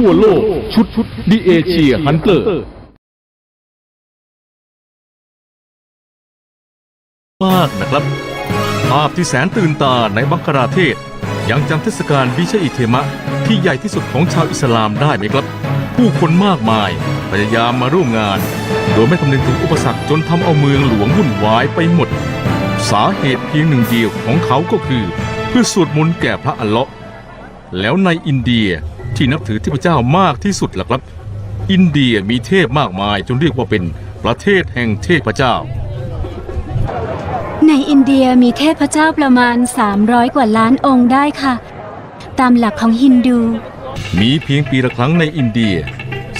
ทั่วโลก ชุดชุดดีเอเชียฮันเตอร์มากนะครับ ภาพที่แสนตื่นตาในบังคลาเทศ ยังจำเทศกาลบิชาอิเทมะ ที่ใหญ่ที่สุดของชาวอิสลามได้ไหมครับ ผู้คนมากมายพยายามมาร่วมงาน โดยไม่คำนึงถึงอุปสรรคจนทำเอาเมืองหลวงวุ่นวายไปหมด สาเหตุเพียงหนึ่งเดียวของเขาก็คือ เพื่อสวดมนต์แก่พระอัลเลาะห์แล้วในอินเดีย ที่นับถือเทพเจ้ามากที่สุดล่ะครับ อินเดียมีเทพมากมายจนเรียกว่าเป็นประเทศแห่งเทพเจ้า ในอินเดียมีเทพเจ้าประมาณ 300 กว่าล้านองค์ได้ค่ะ ตามหลักของฮินดู มีเพียงปีละครั้งในอินเดีย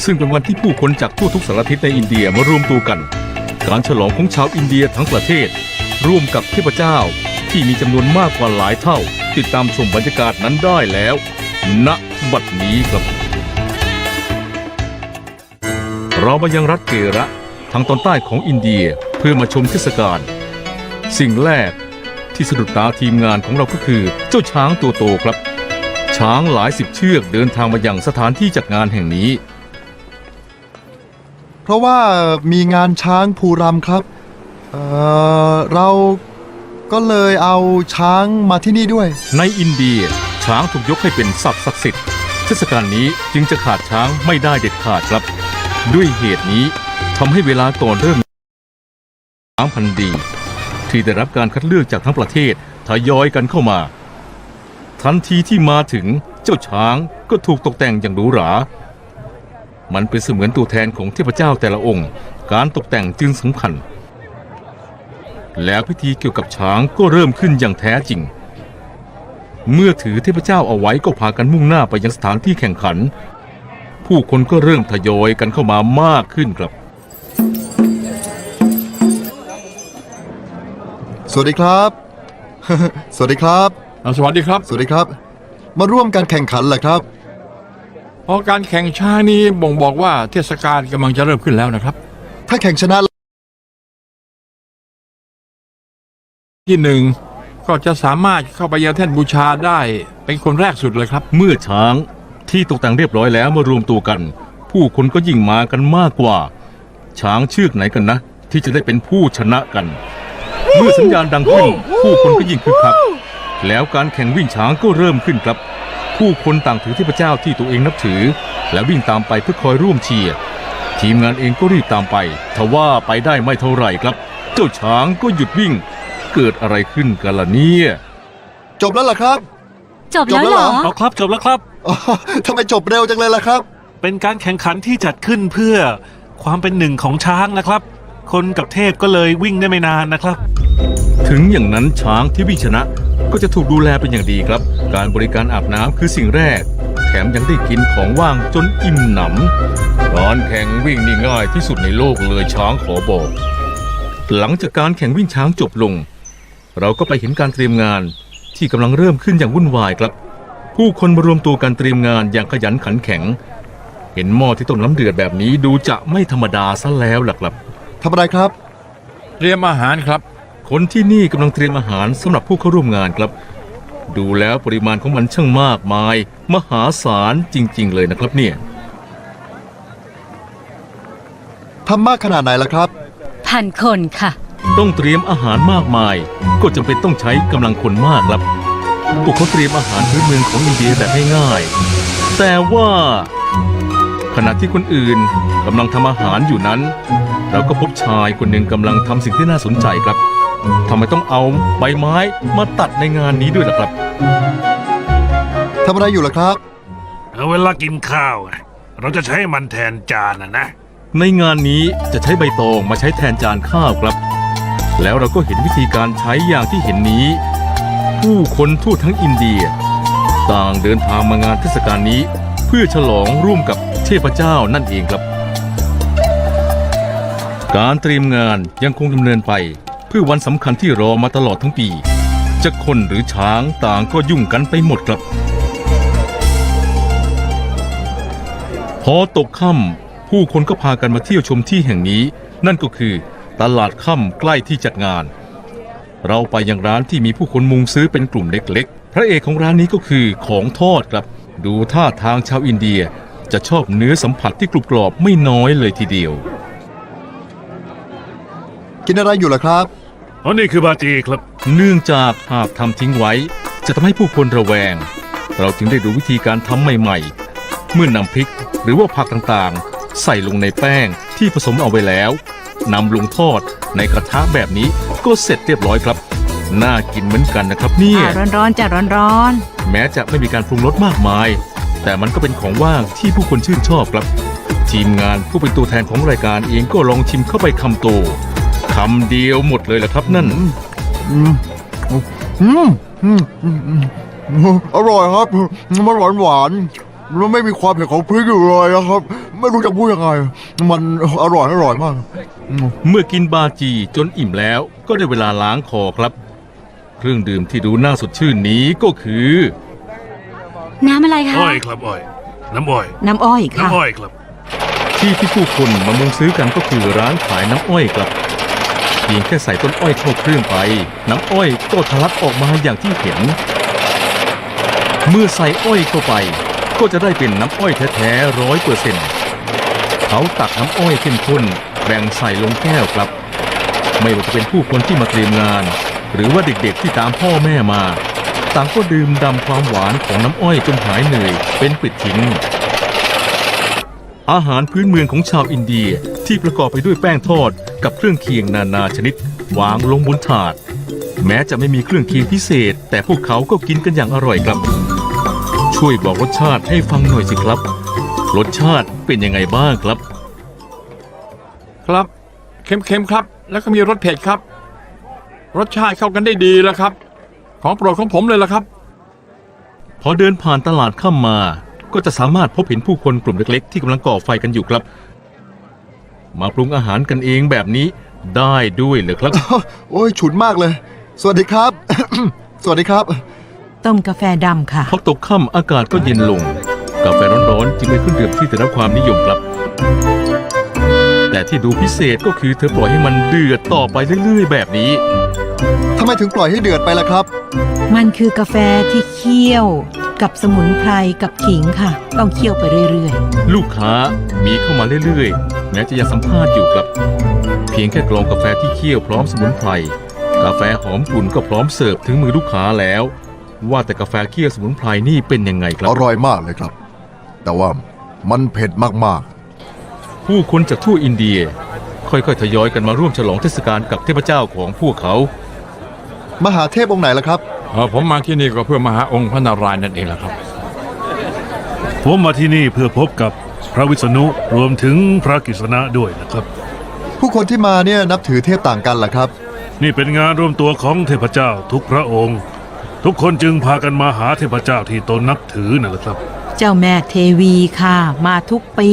ซึ่งเป็นวันที่ผู้คนจากทั่วทุกสารทิศในอินเดียมารวมตัวกัน การฉลองของชาวอินเดียทั้งประเทศ ร่วมกับเทพเจ้าที่มีจำนวนมากกว่าหลายเท่า ติดตามชมบรรยากาศนั้นได้แล้ว ณบัดนี้ครับ เรามายังรัฐเกระทางตอนใต้ของอินเดียเพื่อมาชมเทศกาลสิ่งแรกที่สะดุดตาทีมงานของเราก็คือเจ้าช้างตัวโตครับ ช้างหลายสิบเชือกเดินทางมายังสถานที่จัดงานแห่งนี้ เพราะว่ามีงานช้างภูรำครับเอ่อเราก็เลยเอาช้างมาที่นี่ด้วย ในอินเดีย ช้างถูกยกให้เป็นสัตว์ศักดิ์สิทธิ์เทศกาลนี้จึงจะขาดช้างไม่ได้เด็ดขาดครับ ด้วยเหตุนี้ทำให้เวลาก่อนเริ่มช้างพันธุ์ดี ที่ได้รับการคัดเลือกจากทั้งประเทศทยอยกันเข้ามา ทันทีที่มาถึงเจ้าช้างก็ถูกตกแต่งอย่างหรูหรา มันเป็นเสมือนตัวแทนของเทพเจ้าแต่ละองค์ การตกแต่งจึงสำคัญ แล้วพิธีเกี่ยวกับช้างก็เริ่มขึ้นอย่างแท้จริง เมื่อถือเทพเจ้าเอาไว้ก็พากันมุ่งหน้าไปยังสถานที่แข่งขัน ผู้คนก็เริ่มทยอยกันเข้ามามากขึ้นครับ สวัสดีครับ สวัสดีครับอ่าสวัสดีครับสวัสดีครับ มาร่วมการแข่งขันเหรอครับ เพราะการแข่งช้างนี้บ่งบอกว่าเทศกาลกำลังจะเริ่มขึ้นแล้วนะครับ ถ้าแข่งชนะที่หนึ่ง ก็จะสามารถเข้าไปยังแท่นบูชาได้ เป็นคนแรกสุดเลยครับ เมื่อช้างที่ตกแต่งเรียบร้อยแล้วมารวมตัวกัน ผู้คนก็ยิ่งมากันมากกว่า ช้างเชือกไหนกันนะ ที่จะได้เป็นผู้ชนะกัน เมื่อสัญญาณดังขึ้น ผู้คนก็ยิ่งคึกคักแล้วการแข่งวิ่งช้างก็เริ่มขึ้นครับ ผู้คนต่างถือเทพเจ้าที่ตัวเองนับถือ และวิ่งตามไปเพื่อคอยร่วมเชียร์ทีมงานเองก็รีบตามไปทว่าไปได้ไม่เท่าไหร่ครับ เจ้าช้างก็หยุดวิ่ง เกิดอะไรขึ้นกันล่ะเนี่ย จบแล้วเหรอครับจบแล้วเหรอจบแล้วเหรอ เอาครับจบแล้วครับ อ๋อทำไมจบเร็วจังเลยล่ะครับ เป็นการแข่งขันที่จัดขึ้นเพื่อความเป็นหนึ่งของช้างนะครับ คนกับเทพก็เลยวิ่งได้ไม่นานนะครับ ถึงอย่างนั้นช้างที่วิ่งชนะก็จะถูกดูแลเป็นอย่างดีครับ การบริการอาบน้ำคือสิ่งแรก แถมยังได้กินของว่างจนอิ่มหนำการแข่งวิ่งนี่ง่ายที่สุดในโลกเลยช้างขอบอก หลังจากการแข่งวิ่งช้างจบลง เราก็ไปเห็นการเตรียมงานที่กำลังเริ่มขึ้นอย่างวุ่นวายครับ ผู้คนมารวมตัวกันเตรียมงานอย่างขยันขันแข็ง เห็นหม้อที่ต้มน้ำเดือดแบบนี้ดูจะไม่ธรรมดาซะแล้วล่ะครับทำอะไรครับ เตรียมอาหารครับ คนที่นี่กำลังเตรียมอาหารสำหรับผู้เข้าร่วมงานครับ ดูแล้วปริมาณของมันช่างมากมาย มหาศาลจริง ๆ เลยนะครับเนี่ยทำมากขนาดไหนล่ะครับ พันคนค่ะ ต้องเตรียมอาหารมากมาย ก็จำเป็นต้องใช้กำลังคนมากครับพวกเขาเตรียมอาหารพื้นเมืองของอินเดียแบบง่ายๆแต่ว่า ขณะที่คนอื่นกำลังทำอาหารอยู่นั้น เราก็พบชายคนหนึ่งกำลังทำสิ่งที่น่าสนใจครับทำไมต้องเอาใบไม้มาตัดในงานนี้ด้วยล่ะครับ ทำอะไรอยู่ล่ะครับ เอาเวลากินข้าวอะเราจะใช้มันแทนจานนะนะ ในงานนี้จะใช้ใบตองมาใช้แทนจานข้าวครับ แล้วเราก็เห็นวิธีการใช้อย่างที่เห็นนี้ ผู้คนทั่วทั้งอินเดีย ต่างเดินทางมางานเทศกาลนี้ เพื่อฉลองร่วมกับเทพเจ้านั่นเองครับ การเตรียมงานยังคงดำเนินไป เพื่อวันสำคัญที่รอมาตลอดทั้งปีจะคนหรือช้างต่างก็ยุ่งกันไปหมดครับ พอตกค่ำผู้คนก็พากันมาเที่ยวชมที่แห่งนี้ นั่นก็คือ ตลาดค่ำใกล้ที่จัดงาน เราไปยังร้านที่มีผู้คนมุงซื้อเป็นกลุ่มเล็กๆ พระเอกของร้านนี้ก็คือของทอดครับ ดูท่าทางชาวอินเดียจะชอบเนื้อสัมผัสที่กรุบกรอบไม่น้อยเลยทีเดียว กินอะไรอยู่ล่ะครับอ๋อนี่คือบาจีครับ เนื่องจากหากทำทิ้งไว้ จะทำให้ผู้คนระแวง เราจึงได้ดูวิธีการทำใหม่ๆ เมื่อนำพริกหรือว่าผักต่างๆ ใส่ลงในแป้งที่ผสมเอาไว้แล้ว นำลงทอดในกระทะแบบนี้ก็เสร็จเรียบร้อยครับ น่ากินเหมือนกันนะครับเนี่ยอ่าร้อนๆจ้ะร้อนแม้จะไม่มีการปรุงรสมากมาย แต่มันก็เป็นของว่างที่ผู้คนชื่นชอบครับ ทีมงานผู้เป็นตัวแทนของรายการเองก็ลองชิมเข้าไปคำโตคำเดียวหมดเลยแหละครับนั่นอืมอืมอืมอืมอืมอืมอร่อยครับ มันหวานหวานๆ แล้วไม่มีความเผ็ดของพริกอยู่เลยนะครับ ไม่รู้จะพูดยังไง มันอร่อยอร่อยมากอืมเมื่อกินบาจีจนอิ่มแล้วก็ได้เวลาล้างคอครับ เครื่องดื่มที่ดูน่าสดชื่นนี้ก็คือ น้ำอะไรคะ อ้อยครับอ้อย น้ำอ้อยๆน้ำอ้อยค่ะ น้ำอ้อยครับ ที่ที่ผู้คนมามุงซื้อกันก็คือร้านขายน้ำอ้อยครับเพียงแค่ใส่ต้นอ้อยเข้าเครื่องไป น้ำอ้อยก็ทะลักออกมาอย่างที่เห็น เมื่อใส่อ้อยเข้าไป ก็จะได้เป็นน้ำอ้อยแท้ๆร้อยเปอร์เซ็นต์เขาตักน้ำอ้อยเข้มข้นแบ่งใส่ลงแก้วครับ ไม่ว่าจะเป็นผู้คนที่มาเตรียมงาน หรือว่าเด็กๆที่ตามพ่อแม่มา ต่างก็ดื่มดำความหวานของน้ำอ้อยจนหายเหนื่อยเป็นปิดทิ้งอาหารพื้นเมืองของชาวอินเดียที่ประกอบไปด้วยแป้งทอดกับเครื่องเคียงนานาชนิด วางลงบนถาด แม้จะไม่มีเครื่องเคียงพิเศษ แต่พวกเขาก็กินกันอย่างอร่อยครับ ช่วยบอกรสชาติให้ฟังหน่อยสิครับ รสชาติเป็นยังไงบ้างครับ ครับเค็มๆครับ แล้วก็มีรสเผ็ดครับ รสชาติเข้ากันได้ดีแล้วครับ ของโปรดของผมเลยละครับ พอเดินผ่านตลาดเข้ามาก็จะสามารถพบเห็นผู้คนกลุ่มเล็ก ๆ ที่กำลังก่อไฟกันอยู่ครับ มาปรุงอาหารกันเองแบบนี้ได้ด้วยเหรอครับ โอ้ยฉุนมากเลย สวัสดีครับ สวัสดีครับ ต้มกาแฟดำค่ะ พอตกค่ำอากาศก็เย็นลง กาแฟร้อนๆจึงเป็นเครื่องดื่มที่ได้รับความนิยมครับ แต่ที่ดูพิเศษก็คือเธอปล่อยให้มันเดือดต่อไปเรื่อยๆ แบบนี้ ทำไมถึงปล่อยให้เดือดไปล่ะครับ มันคือกาแฟที่เคี่ยว กับสมุนไพรกับขิงค่ะ ต้องเคี่ยวไปเรื่อยลูกค้ามีเข้ามาเรื่อยๆ แม้จะยังสัมภาษณ์อยู่ครับ เพียงแค่กรองกาแฟที่เคี่ยวพร้อมสมุนไพร กาแฟหอมกลุ่นก็พร้อมเสิร์ฟถึงมือลูกค้าแล้ว ว่าแต่กาแฟเคี่ยวสมุนไพรนี่เป็นยังไงครับ อร่อยมากเลยครับ แต่ว่ามันเผ็ดมากผู้คนจากทั่วอินเดีย ค่อยๆ ทยอยกันมาร่วมฉลองเทศกาลกับเทพเจ้าของพวกเขาๆมหาเทพองค์ไหนล่ะครับเออผมมาที่นี่ก็เพื่อมาหาองค์พระนารายณ์นั่นเองแหละครับ ผมมาที่นี่เพื่อพบกับพระวิษณุรวมถึงพระกฤษณะด้วยนะครับ ผู้คนที่มาเนี่ยนับถือเทพต่างกันล่ะครับ นี่เป็นงานรวมตัวของเทพเจ้าทุกพระองค์ ทุกคนจึงพากันมาหาเทพเจ้าที่ตนนับถือนั่นแหละครับๆเจ้าแม่เทวีค่ะ มาทุกปี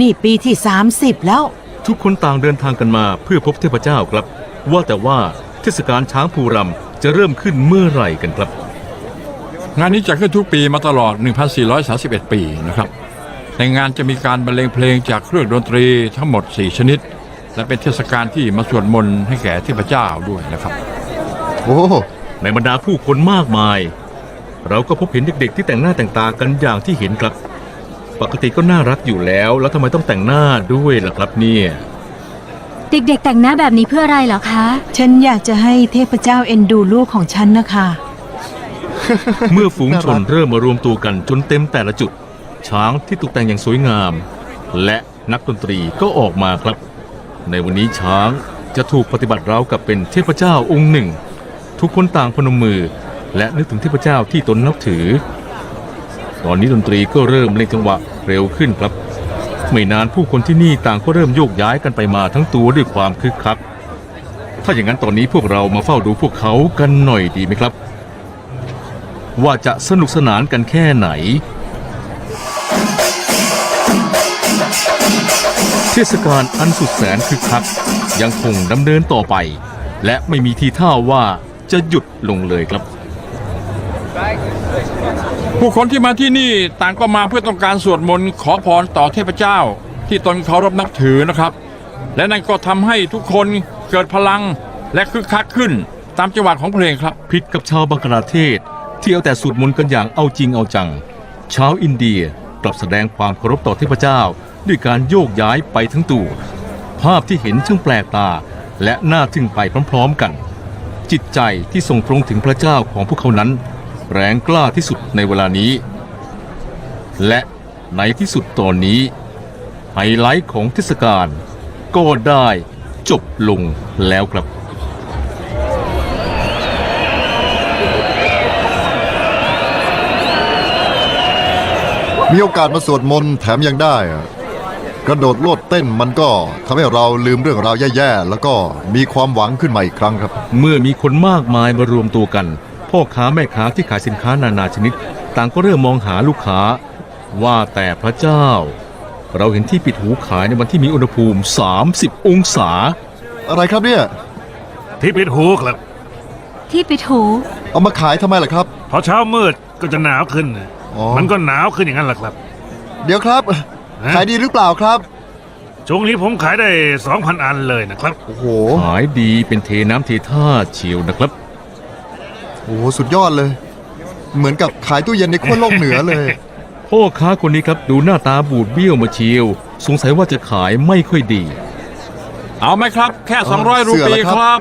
นี่ปีที่ 30 แล้ว ทุกคนต่างเดินทางกันมาเพื่อพบเทพเจ้าครับ ว่าแต่ว่าเทศกาลช้างภูรำจะเริ่มขึ้นเมื่อไหร่กันครับ งานนี้จัดขึ้นทุกปีมาตลอด 1431 ปีนะครับ ในงานจะมีการบรรเลงเพลงจากเครื่องดนตรีทั้งหมด 4 ชนิด และเป็นเทศกาลที่มาสวดมนต์ให้แก่เทพเจ้าด้วยนะครับ โอ้ ในบรรดาผู้คนมากมาย เราก็พบเห็นเด็กๆ ที่แต่งหน้าแต่งตากันอย่างที่เห็นครับ ปกติก็น่ารักอยู่แล้ว แล้วทำไมต้องแต่งหน้าด้วยล่ะครับเนี่ยเด็กๆ แต่งหน้าแบบนี้เพื่ออะไรเหรอคะ ฉันอยากจะให้เทพเจ้าเอ็นดูลูกของฉันนะคะ เมื่อฝูงชนน่ารักเริ่มมารวมตัวกันจนเต็มแต่ละจุด ช้างที่ตกแต่งอย่างสวยงาม และนักดนตรีก็ออกมาครับ ในวันนี้ช้างจะถูกปฏิบัติราวกับเป็นเทพเจ้าองค์หนึ่ง ทุกคนต่างพนมมือ และนึกถึงเทพเจ้าที่ตนนับถือ ตอนนี้ดนตรีก็เริ่มเล่นจังหวะเร็วขึ้นครับ ไม่นานผู้คนที่นี่ต่างก็เริ่มโยกย้ายกันไปมาทั้งตัวด้วยความคึกคัก ถ้าอย่างนั้นตอนนี้พวกเรามาเฝ้าดูพวกเขากันหน่อยดีไหมครับ ว่าจะสนุกสนานกันแค่ไหนเทศกาลอันสุดแสนคึกคักยังคงดำเนินต่อไป และไม่มีทีท่าว่า จะหยุดลงเลยครับ ผู้คนที่มาที่นี่ต่างก็มาเพื่อต้องการสวดมนต์ขอพรต่อเทพเจ้า ที่ตนเคารพนับถือนะครับ และนั่นก็ทำให้ทุกคนเกิดพลังและคึกคักขึ้นตามจังหวะของเพลงครับ ผิดกับชาวบังกลาเทศ ที่เอาแต่สวดมนต์กันอย่างเอาจริงเอาจัง ชาวอินเดียกลับแสดงความเคารพต่อเทพเจ้า ด้วยการโยกย้ายไปทั้งตัว ภาพที่เห็นช่างแปลกตาและน่าทึ่งไปพร้อม ๆ กัน จิตใจที่ส่งตรงถึงพระเจ้าของพวกเขานั้น แรงกล้าที่สุดในเวลานี้ และในที่สุดตอนนี้ ไฮไลท์ของเทศกาลก็ได้จบลงแล้วครับมีโอกาสมาสวดมนต์แถมยังได้อะ กระโดดโลดเต้นมันก็ทำให้เราลืมเรื่องราวแย่ๆ แล้วก็มีความหวังขึ้นมาอีกครั้งครับ เมื่อมีคนมากมายมารวมตัวกัน พ่อค้าแม่ค้าที่ขายสินค้านานาชนิด ต่างก็เริ่มมองหาลูกค้า ว่าแต่พระเจ้า เราเห็นที่ปิดหูขายในวันที่มีอุณหภูมิ 30 องศา อะไรครับเนี่ย ที่ปิดหูครับ ที่ปิดหู เอามาขายทำไมล่ะครับ พอเช้ามืดก็จะหนาวขึ้นนะอ๋อ มันก็หนาวขึ้นอย่างนั้นแหละครับ เดี๋ยวครับ ฮะ ขายดีหรือเปล่าครับ ช่วงนี้ผมขายได้ 2,000 อันเลยนะครับ โอ้โห ขายดีเป็นเทน้ำเทท่าเชียวนะครับ โอ้โห สุดยอดเลย เหมือนกับขายตู้เย็นในขั้วโลกเหนือเลย พ่อค้าคนนี้ครับดูหน้าตาบูดเบี้ยวมาเชียว สงสัยว่าจะขายไม่ค่อยดี เอาไหมครับ แค่เออ200 รูเสือปีเหรอครับครับ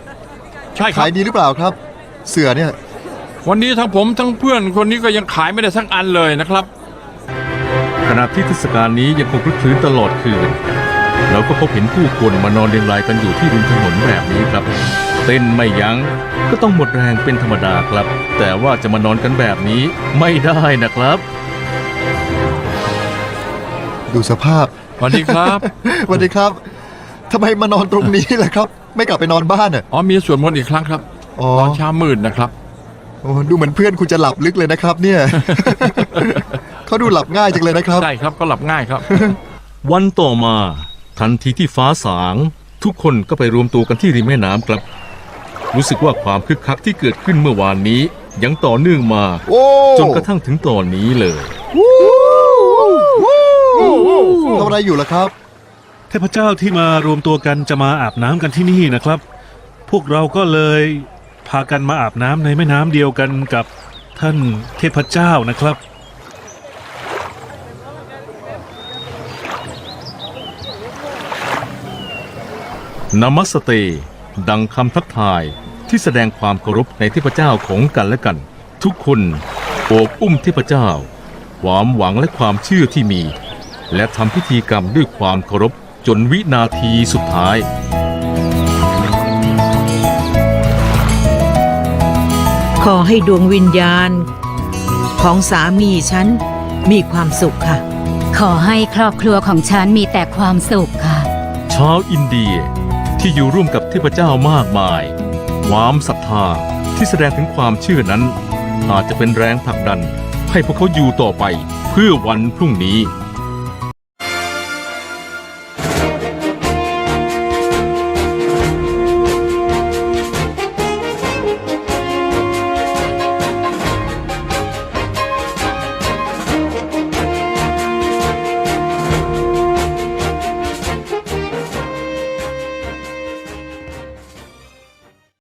ใช่ครัขาบ ยดีหรือเปล่าครับ เสือเนี่ย วันนี้ทั้งผมทั้งเพื่อนคนนี้ก็ยังขายไม่ได้สักอันเลยนะครับ ขณะที่เทศกาลนี้ยังคงคลึกคลื้นตลอดคืน เราก็พบเห็นผู้คนมานอนเรียงรายกันอยู่ที่ริมถนนแบบนี้ครับ เต้นไม่ยัง้งก็ต้องหมดแรงเป็นธรรมดาครับ แต่ว่าจะมานอนกันแบบนี้ไม่ได้นะครับ ดูสภาพ สวัสดีครับ สวัสดีครับทำไมมานอนตรงนี้ล่ะครับ ไม่กลับไปนอนบ้านอะ อ๋อมีสวดมนต์อีกครั้งครับอ๋อ ตอนเช้ามืดนะครับ โอ้ดูเหมือนเพื่อนคุณจะหลับลึกเลยนะครับเนี่ย เขาดูหลับง่ายจังเลยนะครับใช่ครับก็หลับง่ายครับ วันต่อมาทันทีที่ฟ้าสาง ทุกคนก็ไปรวมตัวกันที่ริมแม่น้ำครับ รู้สึกว่าความคึกคักที่เกิดขึ้นเมื่อวานนี้ ยังต่อเนื่องมา โอ้จนกระทั่งถึงตอนนี้เลย ทำอะไรอยู่ล่ะครับ เทพเจ้าที่มารวมตัวกันจะมาอาบน้ำกันที่นี่นะครับ พวกเราก็เลยพากันมาอาบน้ำในแม่น้ำเดียวกันกับท่านเทพเจ้านะครับ นามัสเต ดังคำทักทายที่แสดงความเคารพในเทพเจ้าของกันและกัน ทุกคนโอบอุ้มเทพเจ้า ความหวังและความเชื่อที่มี และทำพิธีกรรมด้วยความเคารพจนวินาทีสุดท้ายขอให้ดวงวิญญาณ ของสามีฉันมีความสุขค่ะ ขอให้ครอบครัวของฉันมีแต่ความสุขค่ะ ชาวอินเดีย ที่อยู่ร่วมกับเทพเจ้ามากมาย ความศรัทธาที่แสดงถึงความเชื่อนั้น อาจจะเป็นแรงผลักดันให้พวกเขาอยู่ต่อไปเพื่อวันพรุ่งนี้